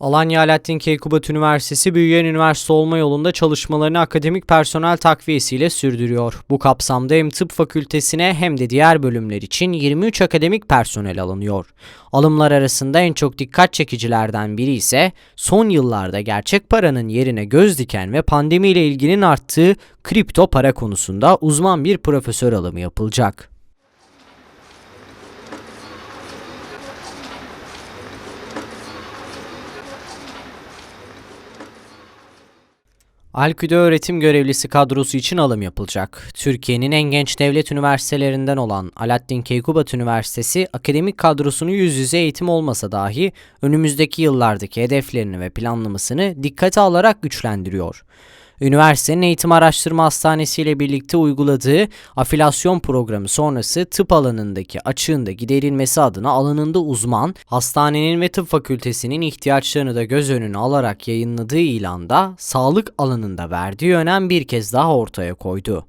Alanya Alaaddin Keykubat Üniversitesi büyüyen üniversite olma yolunda çalışmalarını akademik personel takviyesiyle sürdürüyor. Bu kapsamda hem tıp fakültesine hem de diğer bölümler için 23 akademik personel alınıyor. Alımlar arasında en çok dikkat çekicilerden biri ise son yıllarda gerçek paranın yerine göz diken ve pandemiyle ilginin arttığı kripto para konusunda uzman bir profesör alımı yapılacak. Alküde öğretim görevlisi kadrosu için alım yapılacak. Türkiye'nin en genç devlet üniversitelerinden olan Alaaddin Keykubat Üniversitesi akademik kadrosunu yüz yüze eğitim olmasa dahi önümüzdeki yıllardaki hedeflerini ve planlamasını dikkate alarak güçlendiriyor. Üniversitenin Eğitim Araştırma Hastanesi ile birlikte uyguladığı afilasyon programı sonrası tıp alanındaki açığın da giderilmesi adına alanında uzman, hastanenin ve tıp fakültesinin ihtiyaçlarını da göz önüne alarak yayınladığı ilanda sağlık alanında verdiği önem bir kez daha ortaya koydu.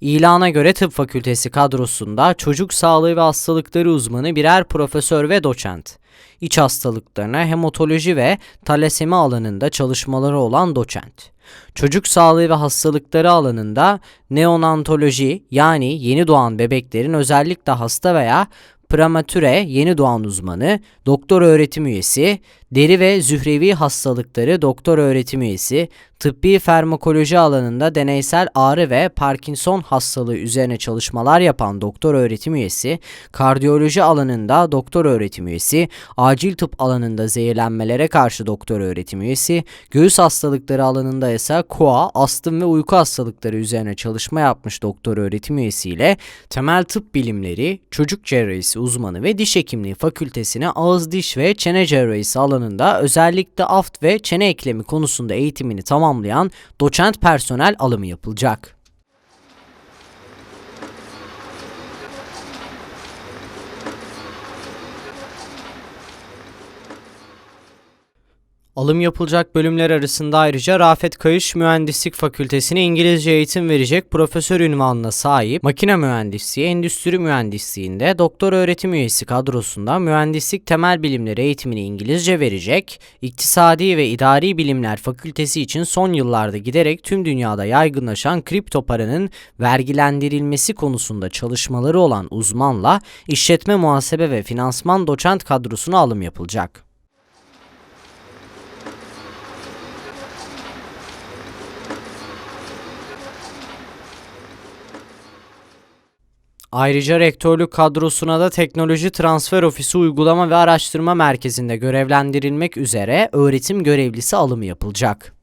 İlana göre tıp fakültesi kadrosunda çocuk sağlığı ve hastalıkları uzmanı birer profesör ve doçent. İç hastalıklarına hematoloji ve talasemi alanında çalışmaları olan doçent. Çocuk sağlığı ve hastalıkları alanında neonatoloji yani yeni doğan bebeklerin özellikle hasta veya prematüre yeni doğan uzmanı, doktor öğretim üyesi, deri ve zührevi hastalıkları doktor öğretim üyesi, tıbbi farmakoloji alanında deneysel ağrı ve Parkinson hastalığı üzerine çalışmalar yapan doktor öğretim üyesi, kardiyoloji alanında doktor öğretim üyesi, acil tıp alanında zehirlenmelere karşı doktor öğretim üyesi, göğüs hastalıkları alanında ise KOA, astım ve uyku hastalıkları üzerine çalışma yapmış doktor öğretim üyesiyle temel tıp bilimleri, çocuk cerrahisi uzmanı ve diş hekimliği fakültesine ağız diş ve çene cerrahisi alanında özellikle aft ve çene eklemi konusunda eğitimini tamamlayan doçent personel alımı yapılacak. Alım yapılacak bölümler arasında ayrıca Rafet Kayış Mühendislik Fakültesi'ne İngilizce eğitim verecek profesör ünvanına sahip makine mühendisliği, endüstri mühendisliğinde doktor öğretim üyesi kadrosunda mühendislik temel bilimleri eğitimini İngilizce verecek, İktisadi ve İdari Bilimler Fakültesi için son yıllarda giderek tüm dünyada yaygınlaşan kripto paranın vergilendirilmesi konusunda çalışmaları olan uzmanla işletme muhasebe ve finansman doçent kadrosuna alım yapılacak. Ayrıca rektörlük kadrosuna da Teknoloji Transfer Ofisi Uygulama ve Araştırma Merkezi'nde görevlendirilmek üzere öğretim görevlisi alımı yapılacak.